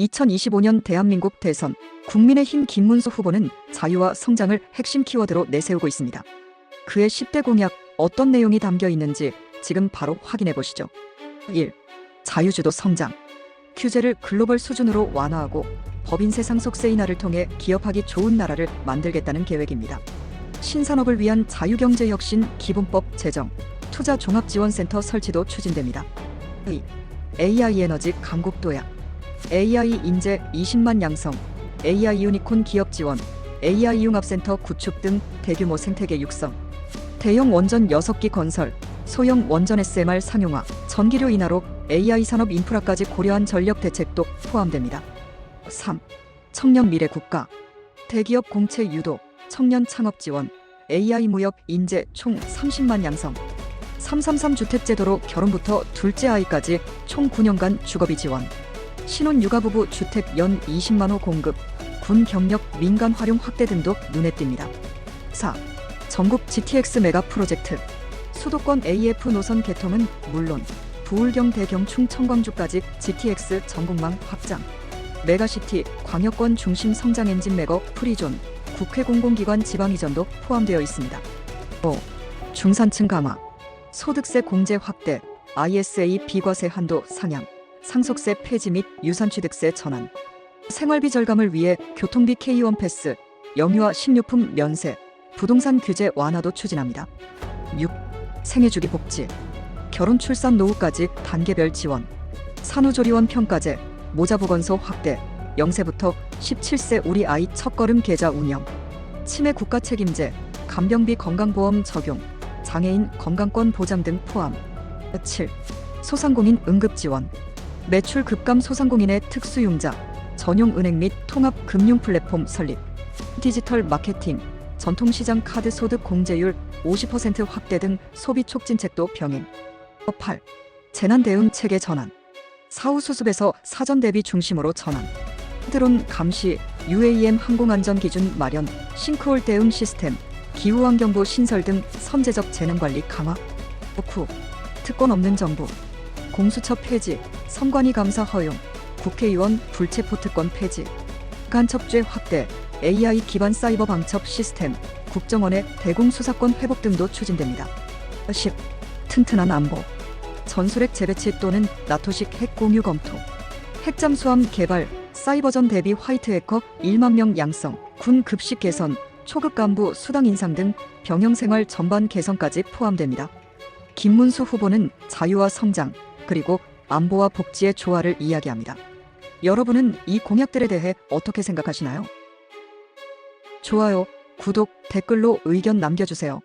2025년 대한민국 대선 국민의힘 김문수 후보는 자유와 성장을 핵심 키워드로 내세우고 있습니다. 그의 10대 공약 어떤 내용이 담겨 있는지 지금 바로 확인해 보시죠. 1. 자유주도 성장. 규제를 글로벌 수준으로 완화하고 법인 세상 속 세이나를 통해 기업하기 좋은 나라를 만들겠다는 계획입니다. 신산업을 위한 자유경제 혁신 기본법 제정, 투자 종합지원센터 설치도 추진됩니다. 2. AI 에너지 강국 도약. AI 인재 20만 양성, AI 유니콘 기업 지원, AI 융합센터 구축 등 대규모 생태계 육성, 대형 원전 6기 건설, 소형 원전 SMR 상용화, 전기료 인하로 AI 산업 인프라까지 고려한 전력 대책도 포함됩니다. 3. 청년 미래 국가, 대기업 공채 유도, 청년 창업 지원, AI 무역 인재 총 30만 양성, 333 주택제도로 결혼부터 둘째 아이까지 총 9년간 주거비 지원, 신혼 육아 부부 주택 연 20만 호 공급, 군 경력 민간 활용 확대 등도 눈에 띕니다. 4. 전국 GTX 메가 프로젝트. 수도권 AF 노선 개통은 물론 부울경 대경 충 청 광주까지 GTX 전국망 확장. 메가시티 광역권 중심 성장 엔진 메거 프리존 국회 공공기관 지방 이전도 포함되어 있습니다. 5. 중산층 강화. 소득세 공제 확대. ISA 비과세 한도 상향. 상속세 폐지 및 유산취득세 전환, 생활비 절감을 위해 교통비 K1 패스, 영유아 식료품 면세, 부동산 규제 완화도 추진합니다. 6. 생애주기 복지, 결혼 출산 노후까지 단계별 지원, 산후조리원 평가제, 모자보건소 확대, 0세부터 17세 우리 아이 첫걸음 계좌 운영, 치매 국가 책임제, 간병비 건강보험 적용, 장애인 건강권 보장 등 포함. 7. 소상공인 응급 지원, 매출 급감 소상공인의 특수융자, 전용 은행 및 통합 금융 플랫폼 설립, 디지털 마케팅, 전통시장 카드 소득 공제율 50% 확대 등 소비 촉진책도 병행. 8. 재난 대응 체계 전환. 사후 수습에서 사전 대비 중심으로 전환. 드론 감시, UAM 항공안전 기준 마련, 싱크홀 대응 시스템, 기후환경부 신설 등 선제적 재난 관리 강화. 9. 특권 없는 정부. 공수처 폐지, 선관위 감사 허용, 국회의원 불체포 특권 폐지, 간첩죄 확대, AI 기반 사이버 방첩 시스템, 국정원의 대공수사권 회복 등도 추진됩니다. 10. 튼튼한 안보, 전술핵 재배치 또는 나토식 핵 공유 검토, 핵잠수함 개발, 사이버전 대비 화이트 해커 1만 명 양성, 군 급식 개선, 초급 간부 수당 인상 등 병영 생활 전반 개선까지 포함됩니다. 김문수 후보는 자유와 성장, 그리고 안보와 복지의 조화를 이야기합니다. 여러분은 이 공약들에 대해 어떻게 생각하시나요? 좋아요, 구독, 댓글로 의견 남겨주세요.